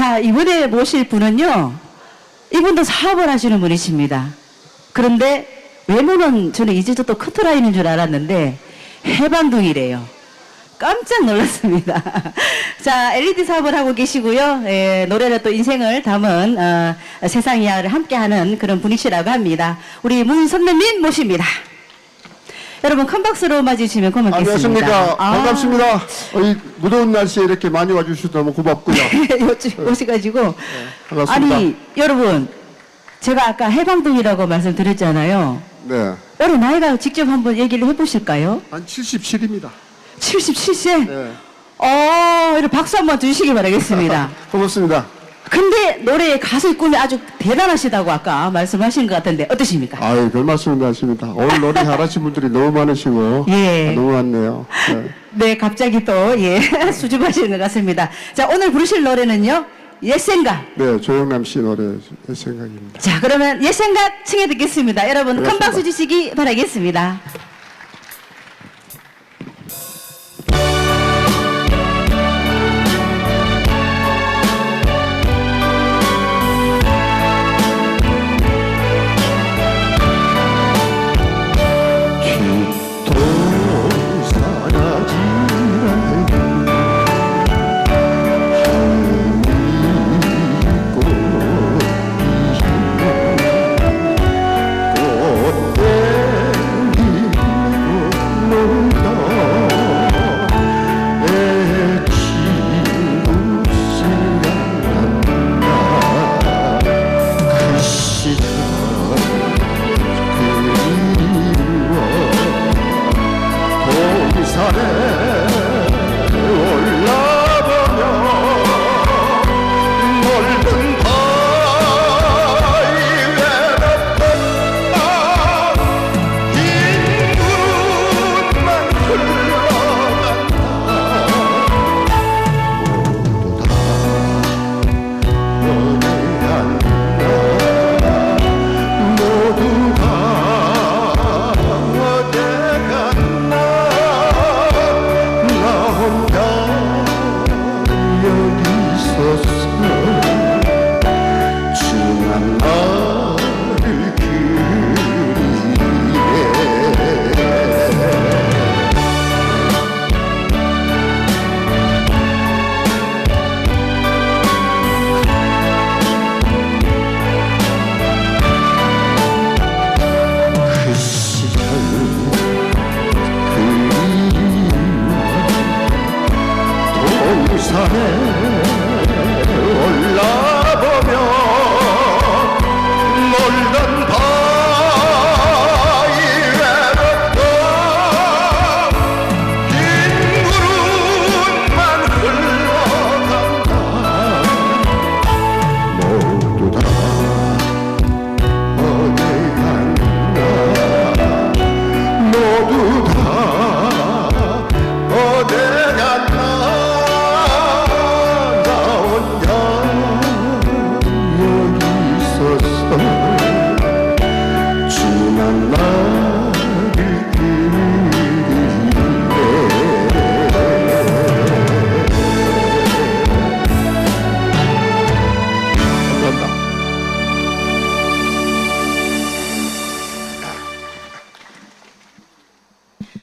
자, 이번에 모실 분은요, 이분도 사업을 하시는 분이십니다. 그런데 외모는 저는 이제부터 커트라인인 줄 알았는데 해방둥이래요. 깜짝 놀랐습니다. 자, LED 사업을 하고 계시고요. 예, 노래로 또 인생을 담은 어, 세상 이야기를 함께하는 그런 분이시라고 합니다. 우리 문선배님 모십니다. 여러분 큰 박수로 맞이주시면 고맙겠습니다. 안녕하십니까. 아, 반갑습니다. 어, 이 무더운 날씨에 이렇게 많이 와주셔서 너무 고맙고요. 요즘 오셔가지고 반갑습니다. 아니 여러분 제가 아까 해방동이라고 말씀드렸잖아요. 네. 올해 나이가 직접 한번 얘기를 해보실까요? 한 77입니다. 77세. 네. 어, 이렇게 박수 한번 주시기 바라겠습니다. 고맙습니다. 근데 노래 가수의 꿈이 아주 대단하시다고 아까 말씀하신 것 같은데 어떠십니까? 아유, 별 말씀을 하십니다. 오늘 노래 잘하신 분들이 너무 많으시고. 예. 아, 너무 많네요. 네. 네, 갑자기 또, 예, 수줍하시는 것 같습니다. 자, 오늘 부르실 노래는요, 옛생각. 네, 조영남 씨 노래 생각입니다. 자, 그러면 옛생각 청해 듣겠습니다. 여러분, 큰. 박수 주시기 바라겠습니다. 울산에 올라보면